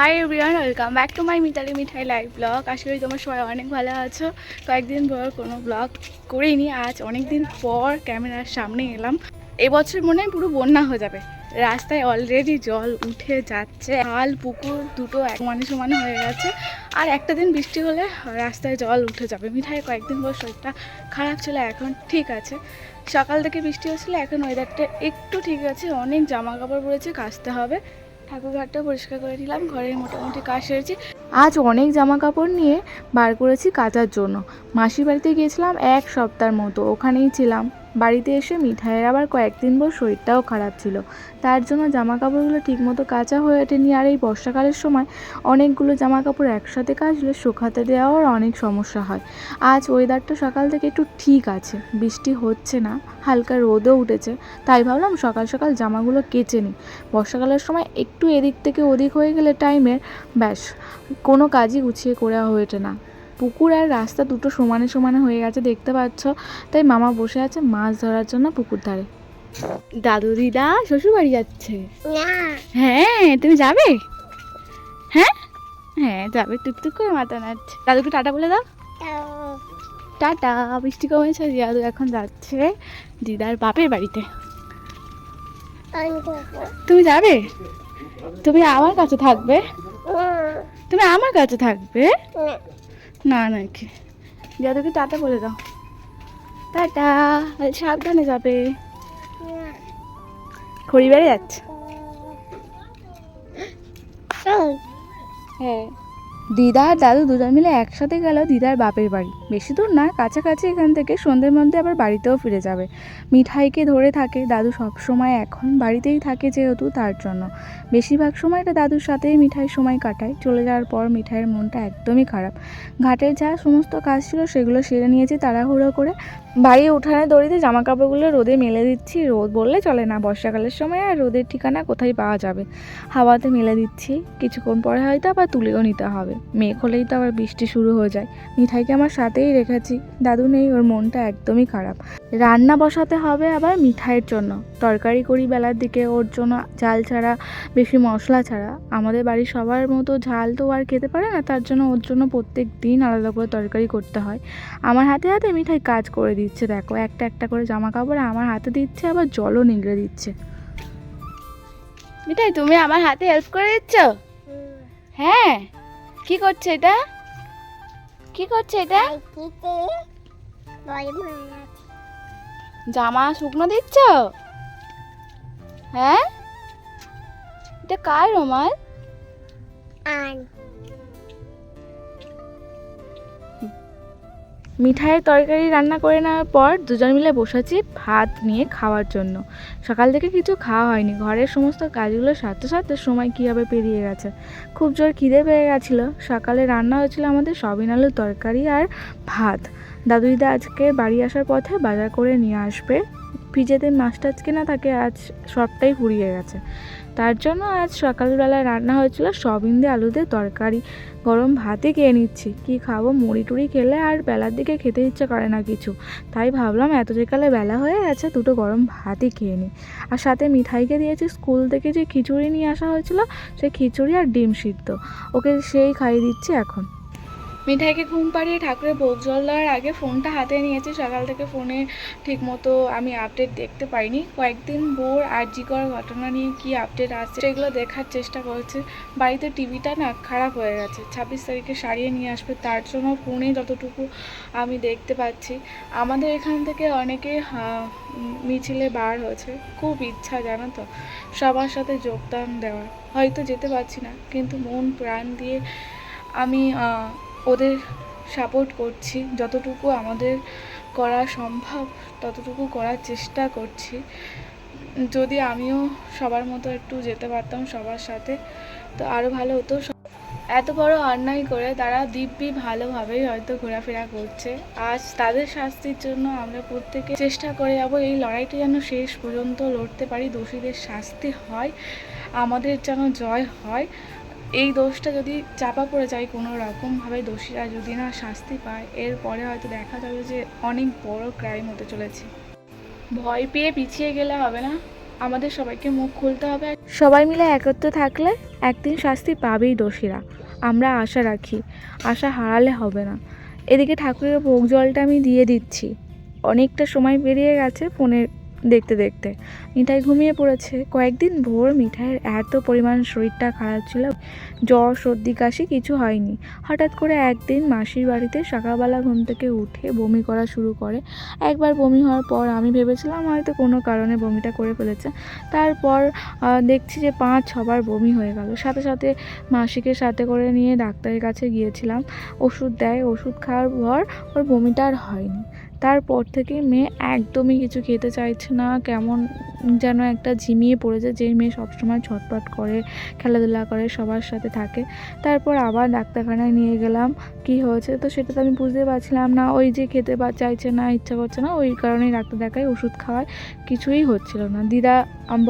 Hi everyone welcome back to my Mitali Mithai live blog আশা করি তোমার সবাই অনেক ভালো আছো। কয়েকদিন পর কোনো ব্লগ করিনি, আজ অনেক দিন পর ক্যামেরার সামনে এলাম। এবছর মনে হয় পুরো বন্যা হয়ে যাবে। রাস্তায় অলরেডি জল উঠে যাচ্ছে, খাল, পুকুর দুটো এক মানে সমানে হয়ে গেছে। আর একটা দিন বৃষ্টি হলে রাস্তায় জল উঠে যাবে। মিঠাই, কয়েকদিন পর শরীরটা খারাপ ছিল, এখন ঠিক আছে। সকাল থেকে বৃষ্টি হচ্ছিল, এখন ওয়েদারটা একটু ঠিক আছে। অনেক জামা কাপড় পরেছে, কাচতে হবে। ঠাকুর ঘরটা পরিষ্কার করে নিলাম, ঘরের মোটামুটি কাজ সেরেছি। আজ অনেক জামা কাপড় নিয়ে বার করেছি কাচার জন্য। মাসির বাড়িতে গিয়েছিলাম এক সপ্তাহের মতো, ওখানেই ছিলাম। বাড়িতে এসে মিঠাইয়ের আবার কয়েকদিন পর শরীরটাও খারাপ ছিল। তার জন্য জামা কাপড়গুলো ঠিকমতো কাচা হয়ে ওঠেনি। আর এই বর্ষাকালের সময় অনেকগুলো জামা কাপড় একসাথে কাচলে শুকাতে দেওয়ার অনেক সমস্যা হয়। আজ ওয়েদারটা সকাল থেকে একটু ঠিক আছে। বৃষ্টি হচ্ছে না, হালকা রোদও উঠেছে। তাই ভাবলাম সকাল সকাল জামাগুলো কেচে নিই। বর্ষাকালের সময় একটু এদিক থেকে ওদিক হয়ে গেলে টাইমের ব্যাস, কোনো কাজই গুছিয়ে করে হয়ে ওঠে না। পুকুর আর রাস্তা দুটো সমানে সমানে হয়ে গেছে দেখতে পাচ্ছ? তাই মামা বসে আছে মাছ ধরার জন্য পুকুর ধারে। দাদু দিদা শ্বশুর বাড়ি যাচ্ছে? হ্যাঁ তুমি যাবে? হ্যাঁ? হ্যাঁ যাবে টুকটুক করে মাথা নাড়ছে। দাদুকে টাটা বলে দাও। টাটা বৃষ্টি কমেছে দাদু এখন যাচ্ছে দিদার বাপের বাড়িতে। তুমি যাবে? তুমি আমার কাছে থাকবে? তুমি আমার কাছে থাকবে? না না নাকি দাদুকে টাটা বলে দাও। টাটা সাবধানে যাবে। খড়িবারে যাচ্ছে। হ্যাঁ। দিদা আর দাদু দুজন মিলে একসাথে গেল দিদার বাপের বাড়ি। বেশি দূর না, কাছাকাছি এখান থেকে সন্ধ্যের মধ্যে আবার বাড়িতেও ফিরে যাবে। মিঠাইকে ধরে থাকে দাদু সব সময় এখন বাড়িতেই থাকে যেহেতু তার জন্য। বেশিরভাগ সময়টা দাদুর সাথেই মিঠাই সময় কাটায়। চলে যাওয়ার পর মিঠাইয়ের মনটা একদমই খারাপ। ঘাটের যা সমস্ত কাজ ছিল সেগুলো সেরে নিয়েছি তাড়াহুড়ো করে। বাড়ি উঠানে দড়িতে জামা কাপড়গুলো রোদে মেলে দিচ্ছি। রোদ বললে চলে না, বর্ষাকালের সময় আর রোদের ঠিকানা কোথায় পাওয়া যাবে? হাওয়াতে মেলে দিচ্ছি। কিছুক্ষণ পরে হয়তো আবার তুলেও নিতে হবে। মেঘ হলেই তো আবার বৃষ্টি শুরু হয়ে যায়। মিঠাইকে আমার সাথেই রেখেছি। দাদু নেই ওর মনটা একদমই খারাপ। রান্না বসাতে হবে আবার মিঠাইয়ের জন্য। তরকারি করি বেলার দিকে ওর জন্য ঝাল ছাড়া বেশি মশলা ছাড়া। আমাদের বাড়ির সবার মতো ঝাল তো আর খেতে পারে না তার জন্য ওর জন্য প্রত্যেক দিন আলাদা করে তরকারি করতে হয়। আমার হাতে হাতে মিঠাই কাজ করে দিচ্ছে দেখো। একটা একটা করে জামা কাপড় আমার হাতে দিচ্ছে আবার জলও নিংড়ে দিচ্ছে। মিঠাই তুমি আমার হাতে হেল্প করে দিচ্ছ? হ্যাঁ। কি করছে এটা? কি করছে এটা? জামা শুকনো দিচ্ছ? হ্যাঁ? এটা কার রুমাল? রোমাল মিঠাইয়ের তরকারি রান্না করে নেওয়ার পর দুজন মিলে বসেছি ভাত নিয়ে খাওয়ার জন্য। সকাল থেকে কিছু খাওয়া হয়নি। ঘরের সমস্ত কাজগুলো সাথে সাথে সময় কীভাবে পেরিয়ে গেছে? খুব জোর খিদে পেয়ে গেছিল। সকালে রান্না হয়েছিল আমাদের সবিন আলুর তরকারি আর ভাত। দাদু দিদা আজকে বাড়ি আসার পথে বাজার করে নিয়ে আসবে। ফ্রিজেতে মাছ টাছ কেনা থাকে, আজ সবটাই ফুরিয়ে গেছে। তার জন্য আজ সকালবেলা রান্না হয়েছিল সবিন দিয়ে আলু দিয়ে তরকারি। গরম ভাতই খেয়ে নিচ্ছি। কি খাব? মুড়ি টুড়ি খেলে আর বেলার দিকে খেতে ইচ্ছে করে না কিছু। তাই ভাবলাম এত যেকালে বেলা হয়ে গেছে, দুটো গরম ভাতই খেয়ে নিই। আর সাথে মিঠাইকে দিয়েছি স্কুল থেকে যে খিচুড়ি নিয়ে আসা হয়েছিল, সেই খিচুড়ি আর ডিম সিদ্ধ। ওকে সেই খাইয়ে দিচ্ছি এখন। মিঠাইকে ঘুম পাড়িয়ে ঠাকুরের ভোগ জল দেওয়ার আগে ফোনটা হাতে নিয়েছি। সকাল থেকে ফোনে ঠিকমতো আমি আপডেট দেখতে পাইনি কয়েকদিন বোর আর্জিকর ঘটনা নিয়ে কি আপডেট আসছে সেগুলো দেখার চেষ্টা করছে। বাড়িতে টিভিটা না খারাপ হয়ে গেছে। ছাব্বিশ তারিখে সারিয়ে নিয়ে আসবে, তার জন্য ফোনে যতটুকু আমি দেখতে পাচ্ছি। আমাদের এখান থেকে অনেকে মিছিলে বার হয়েছে। খুব ইচ্ছা, জানো তো? সবার সাথে যোগদান দেওয়ার। হয়তো যেতে পারছি না, কিন্তু মন প্রাণ দিয়ে আমি ওদের সাপোর্ট করছি। যতটুকু আমাদের করা সম্ভব, ততটুকু করার চেষ্টা করছি। যদি আমিও সবার মতো একটু যেতে পারতাম সবার সাথে, তো আরও ভালো হতো। এত বড় অন্যায় করে তারা দিব্যি ভালোভাবেই হয়তো ঘোরাফেরা করছে। আজ তাদের শাস্তির জন্য আমরা প্রত্যেকে চেষ্টা করে যাব, এই লড়াইটা যেন শেষ পর্যন্ত লড়তে পারি। দোষীদের শাস্তি হয়, আমাদের যেন জয় হয়। এই দোষটা যদি চাপা পড়ে যায় কোনো রকমভাবে দোষীরা যদি না শাস্তি পায়, এরপরে হয়তো দেখা যাবে যে অনেক বড় ক্রাইম হতে চলেছে। ভয় পেয়ে পিছিয়ে গেলে হবে না। আমাদের সবাইকে মুখ খুলতে হবে। সবাই মিলে একত্র থাকলে একদিন শাস্তি পাবেই দোষীরা। আমরা আশা রাখি। আশা হারালে হবে না। এদিকে ঠাকুরের ভোগ জলটা আমি দিয়ে দিচ্ছি। অনেকটা সময় পেরিয়ে গেছে ফোনে দেখতে দেখতে। মিঠাই ঘুমিয়ে পড়েছে। কয়েকদিন ভোর মিঠাইয়ের এত পরিমাণ শরীরটা খারাপ ছিল, জ্বর, সর্দি, কাশি কিছু হয়নি। হঠাৎ করে একদিন মাসির বাড়িতে সকালবেলা ঘুম থেকে উঠে বমি করা শুরু করে। একবার বমি হওয়ার পর আমি ভেবেছিলাম হয়তো কোনো কারণে বমিটা করে ফেলেছে। তারপর দেখছি যে পাঁচ, ছবার বমি হয়ে গেল। সাথে সাথে মাসিকে সাথে করে নিয়ে ডাক্তারের কাছে গিয়েছিলাম। ওষুধ দেয়, ওষুধ খাওয়ার পর ওর বমিটা আর হয়নি। তারপর থেকে মেয়ে একদমই কিছু খেতে চাইছে না, কেমন যেন একটা ঝিমিয়ে পড়েছে, যেই মেয়ে সবসময় ছটপট করে, খেলাধুলা করে, সবার সাথে থাকে। তারপর আবার ডাক্তারখানায় নিয়ে গেলাম, কি হয়েছে তো সেটা তো আমি বুঝতে পারছিলাম না। ওই যে খেতে চাইছে না, ইচ্ছা করছে না, ওই কারণেই ডাক্তার দেখায়, ওষুধ খাওয়ায়, কিছুই হচ্ছিল না। দিদা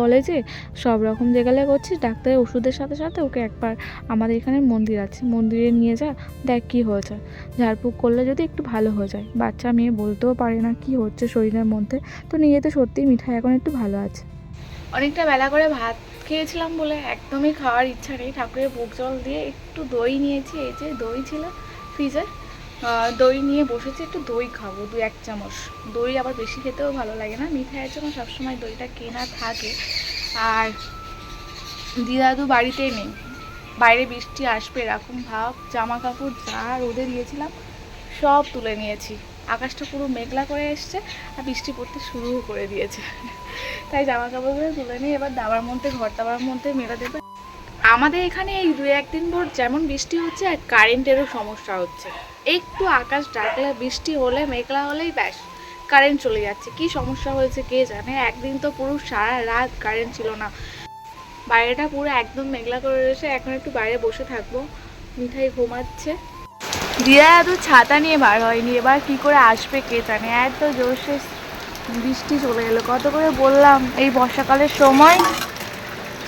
বলে যে, সব রকম যেগুলো করছিস, ডাক্তারের ওষুধের সাথে সাথে ওকে একবার আমাদের এখানে মন্দির আছে, মন্দিরে নিয়ে যা, দেখ কী হয়েছে। ঝাড়ফুঁক করলে যদি একটু ভালো হয়ে যায়, বাচ্চা মেয়ে বলতেও পারে না কি হচ্ছে শরীরের মধ্যে। তো নিয়ে তো সত্যিই মিঠাই এখন একটু ভালো আছে। অনেকটা বেলা করে ভাত খেয়েছিলাম বলে একদমই খাওয়ার ইচ্ছা নেই। ঠাকুরের ভোগ জল দিয়ে একটু দই নিয়েছি, এই যে দই ছিল ফ্রিজে। দই নিয়ে বসেছি, একটু দই খাব, দু এক চামচ। দই আবার বেশি খেতেও ভালো লাগে না। মিঠাইয়ের জন্য সবসময় দইটা কেনা থাকে। আর দিদাদু বাড়িতেই নেই। বাইরে বৃষ্টি আসবে, এরকম ভাব। জামা কাপড় যা রোদে দিয়েছিলাম, সব তুলে নিয়েছি। আকাশটা পুরো মেঘলা করে এসছে আর বৃষ্টি পড়তে শুরু করে দিয়েছে। তাই জামা কাপড়গুলো তুলে নিয়ে এবার দাবার মধ্যে, ঘর দাবার মধ্যে মেলে দেবে। আমাদের এখানে এই দু একদিন ভোর যেমন বৃষ্টি হচ্ছে আর কারেন্টেরও সমস্যা হচ্ছে। একটু আকাশ ডাকলে বৃষ্টি হলে, মেঘলা হলেই ব্যাস, কারেন্ট চলে যাচ্ছে। কি সমস্যা হয়েছে কে জানে? একদিন তো পুরো সারা রাত কারেন্ট ছিল না। বাইরেটা পুরো একদম মেঘলা করে রয়েছে। এখন একটু বাইরে বসে থাকব। মিঠাই ঘুমাচ্ছে। দিদা এত ছাতা নিয়ে বার হয়নি। এবার কি করে আসবে কে জানে? এত জোরসে বৃষ্টি চলে এলো। কত করে বললাম, এই বর্ষাকালের সময়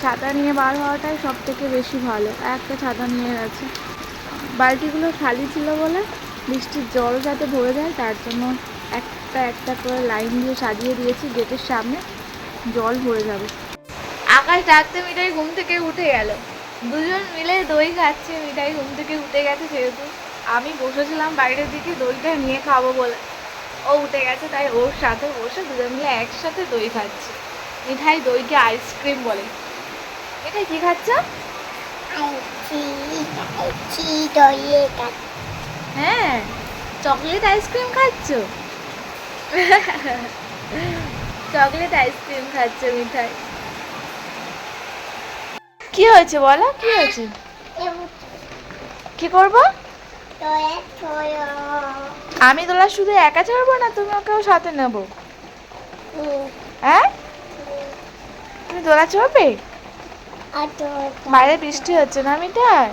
ছাতা নিয়ে বার হওয়াটাই সব থেকে বেশি ভালো। একটা ছাতা নিয়ে গেছে। বালতিগুলো খালি ছিল বলে বৃষ্টির জল যাতে ভরে যায়, তার জন্য একটা একটা করে লাইন দিয়ে সাজিয়ে দিয়েছি, গেটের সামনে জল ভরে যাবে। আকাশ ডাকতে মিঠাই ঘুম থেকে উঠে গেল। দুজন মিলে দই খাচ্ছে, মিঠাই ঘুম থেকে উঠে গেছে যেহেতু। আমি বসেছিলাম বাইরের দিকে, দইটা নিয়ে খাব বলে। ও উঠে গেছে, তাই ওর সাথে বসে দুজন মিলে একসাথে দই খাচ্ছে। মিঠাই দইকে আইসক্রিম বলে। মিঠাই, কি খাচ্ছ? হ্যাঁ চকলেট আইসক্রিম খাচ্ছ? চকলেট আইসক্রিম খাচ্ছে মিঠাই। কি হয়েছে বলো, কি হয়েছে? কি করব? আমি তোলা শুধু একা ছাড়বো না, তুমি ওকেও সাথে নেব। হ্যাঁ? তুমি দোলা চড়বে বাইরে বৃষ্টি হচ্ছে না মিঠাই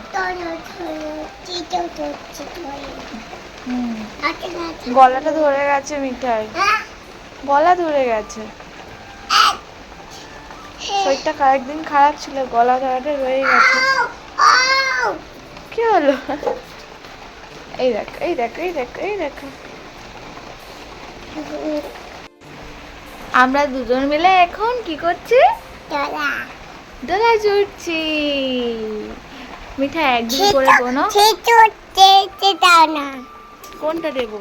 গলাটা ধরে গেছে মিঠাই গলা ধরে গেছে। শরীরটা কয়েকদিন খারাপ ছিল, গলা ধরাটা রয়ে গেছে। কি হলো? এই দেখ এই দেখ এই দেখ এই দেখ। আমরা দুজন মিলে এখন কি করছি? দোলা। চড়ছি। মিঠাই একদিন করে কোনো কোনটা দেব?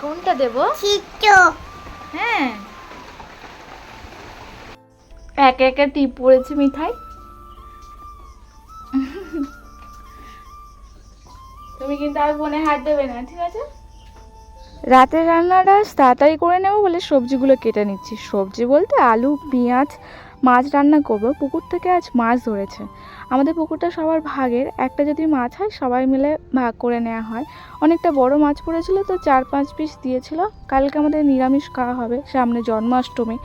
কোনটা দেব? হ্যাঁ। একে একে টিপ পড়েছে মিঠাই। তুমি কিন্তু আর ফোনে হাত দেবে না, ঠিক আছে? রাতের রান্নাটা তাড়াতাড়ি করে নেব বলে সবজিগুলো কেটে নিচ্ছি। সবজি বলতে আলু, পেঁয়াজ, মাছ রান্না করব। পুকুর থেকে আজ মাছ ধরেছে। আমাদের পুকুরটা সবার ভাগের। একটা যদি মাছ হয়, সবাই মিলে ভাগ করে নেওয়া হয়। অনেকটা বড় মাছ পড়েছিল, তো চার পাঁচ পিস দিয়েছিল। কালকে আমাদের নিরামিষ খাওয়া হবে, সামনে জন্মাষ্টমী।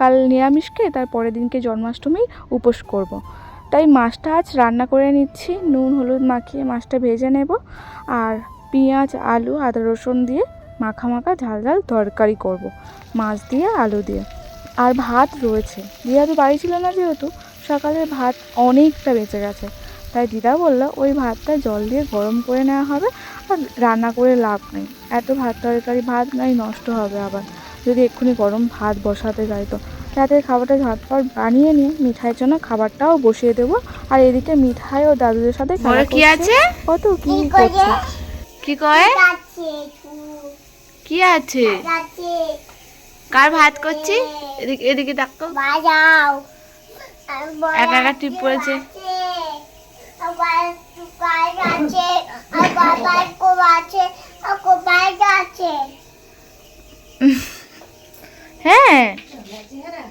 কাল নিরামিষ খেয়ে তার পরের দিনকে জন্মাষ্টমী উপোস করব। তাই মাছটা আজ রান্না করে নিচ্ছি। নুন, হলুদ মাখিয়ে মাছটা ভেজে নেব আর পেঁয়াজ, আলু, আদা, রসুন দিয়ে মাখা মাখা ঝাল ঝাল তরকারি করব। মাছ দিয়ে, আলু দিয়ে। আর ভাত রয়েছে। দিদা তো বাড়ি ছিল না যেহেতু সকালের ভাত অনেকটা বেঁচে গেছে। তাই দিদা বলল, ওই ভাতটা জল দিয়ে গরম করে নেওয়া হবে আর রান্না করে লাভ নেই। এত ভাত তরকারি, ভাত নাই নষ্ট হবে আবার। যদি এক্ষুনি গরম ভাত বসাতে যাই তো। রাতের খাবারটা ঝটপট বানিয়ে নিয়ে মিঠাইয়ের জন্য খাবারটাও বসিয়ে দেবো। আর এদিকে মিঠাই ও দাদুদের সাথে কি আছে? কত কি করছে? কি কয় কি আছে? কার ভাত করছি? এদিকে এদিকে দেখো। বাজাও। একা একা টিপ পড়েছে। হ্যাঁ। la tijera.